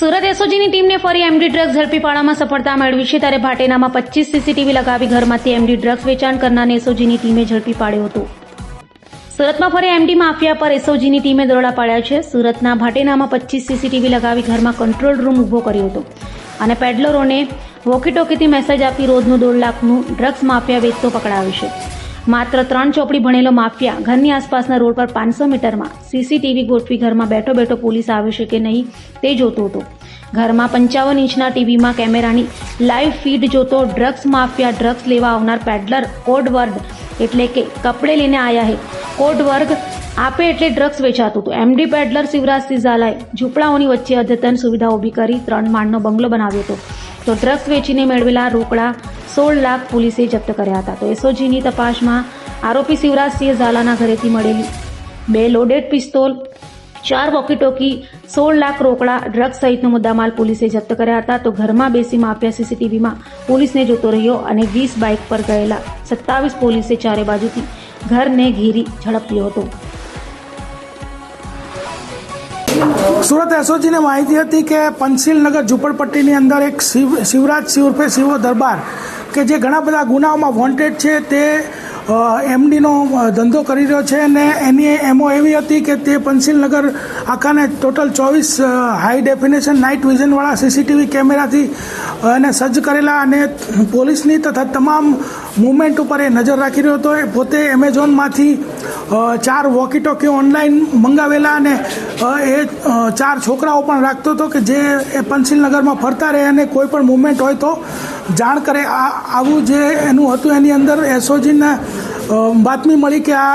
સુરત એસઓજીની ટીમને ફરી MD drugs ઝડપી પાડવામાં સફળતા મેળવી છે ત્યારે ભાટેનામાં પચીસ સીસીટીવી લગાવી ઘરમાંથી એમડી ડ્રગ્સ વેચાણ કરનારને એસઓજીની ટીમે ઝડપી પાડ્યો હતો. સુરતમાં ફરી એમડી માફિયા પર એસઓજીની ટીમે દરોડા પાડ્યા છે. સુરતના ભાટેનામાં પચીસ સીસીટીવી લગાવી ઘરમાં કંટ્રોલ રૂમ ઊભો કર્યો હતો અને પેડલરોને વોકીટોકીથી મેસેજ આપી રોજનું દોઢ લાખનું ડ્રગ્સ માફિયા વેચતો પકડાયો છે. માત્ર ત્રણ ચોપડી ભણેલો માફિયા ઘરની આસપાસના રોડ પર પાંચસો મીટરમાં સીસીટીવી ગોઠવી ઘરમાં બેઠો બેઠો પોલીસ આવે છે કે નહીં તે જોતો હતો. ઘરમાં પંચાવન ઇંચના ટીવીમાં કેમેરાની લાઈવ ફીડ જોતો ડ્રગ્સ માફિયા ડ્રગ્સ લેવા આવનાર પેડલર કોડ વર્ડ એટલે કે કપડે લઈને આયા હે. કોડ વર્ગ આપે એટલે ડ્રગ્સ વેચાતું હતું. એમડી પેડલર શિવરાજસિંહ ઝાલાએ ઝૂંપડાઓની વચ્ચે અદ્યતન સુવિધા ઊભી કરી ત્રણ માળનો બંગલો બનાવ્યો હતો. તો ડ્રગ્સ વેચીને મેળવેલા રોકડા સોળ લાખ પોલીસે જપ્ત કર્યા હતા. તો એસઓજીની તપાસમાં આરોપી શિવરાજસિંહ ઝાલાના ઘરેથી મળેલી બે લોડેડ પિસ્તોલ, ચાર વોકીટોકી સોળ લાખ રોકડા ડ્રગ્સ સહિતનો મુદ્દામાલ પોલીસે જપ્ત કર્યા હતા. તો ઘરમાં બેસી માફિયા સીસીટીવીમાં પોલીસને જોતો રહ્યો અને વીસ બાઇક પર ગયેલા સત્તાવીસ પોલીસે ચારે બાજુથી ઘરને ઘેરી ઝડપ્યો હતો. સુરત એસઓજીને માહિતી હતી કે પંસીલનગર ઝુંપડપટ્ટીની અંદર એક શિવ, શિવરાજ સિંહ ઉર્ફે શિવો દરબાર, કે જે ઘણા બધા ગુનાઓમાં વોન્ટેડ છે તે એમડીનો ધંધો કરી રહ્યો છે અને એની એમો એવી હતી કે તે પંચશીલનગર આખાને ટોટલ ચોવીસ હાઈ ડેફિનેશન નાઇટ વિઝનવાળા સીસીટીવી કેમેરાથી એને સજ્જ કરેલા અને પોલીસની તથા તમામ મુવમેન્ટ ઉપર એ નજર રાખી રહ્યો હતો. એ પોતે એમેઝોનમાંથી ચાર વોકી ટોકી ઓનલાઈન મંગાવેલા અને એ ચાર છોકરાઓ પણ રાખતો હતો કે જે એ પંચશીલનગરમાં ફરતા રહે અને કોઈ પણ મુવમેન્ટ હોય તો જાણ કરે આ આવું જે એનું હતું એની અંદર એસઓજીના બાતમી મળી કે આ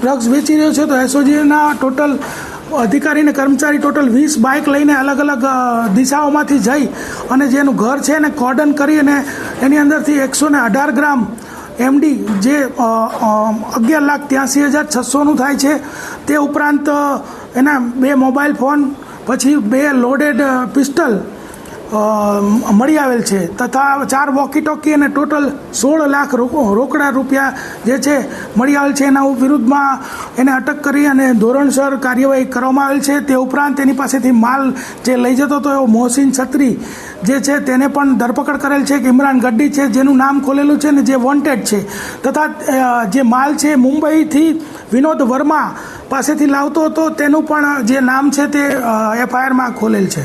ડ્રગ્સ વેચી રહ્યો છે, તો એસઓજીના ટોટલ અધિકારી અને કર્મચારી ટોટલ વીસ બાઇક લઈને અલગ અલગ દિશાઓમાંથી જઈ અને જેનું ઘર છે એને કોર્ડન કરી અને એની અંદરથી એકસો ને અઢાર ગ્રામ એમડી જે અગિયાર લાખ ત્યાંસી હજાર છસોનું થાય છે, તે ઉપરાંત એના બે મોબાઈલ ફોન, પછી બે લોડેડ પિસ્ટલ મળી આવેલ છે. તથા ચાર વોકી ટોકી અને ટોટલ સોળ લાખ રોકડા રૂપિયા જે છે, મળી આવેલ છે. એના વિરુદ્ધમાં એને અટક કરી અને ધોરણસર કાર્યવાહી કરવામાં આવેલ છે. તે ઉપરાંત તેની પાસેથી માલ જે લઈ જતો હતો, એવો મોહસિન છત્રી જે છે, તેને પણ ધરપકડ કરેલ છે. કે ઇમરાન ગડ્ડી છે, જેનું નામ ખોલેલું છે ને જે વોન્ટેડ છે. તથા જે માલ છે, મુંબઈથી વિનોદ વર્મા પાસેથી લાવતો હતો. તેનું પણ જે નામ છે તે એફઆઈઆરમાં ખોલેલ છે.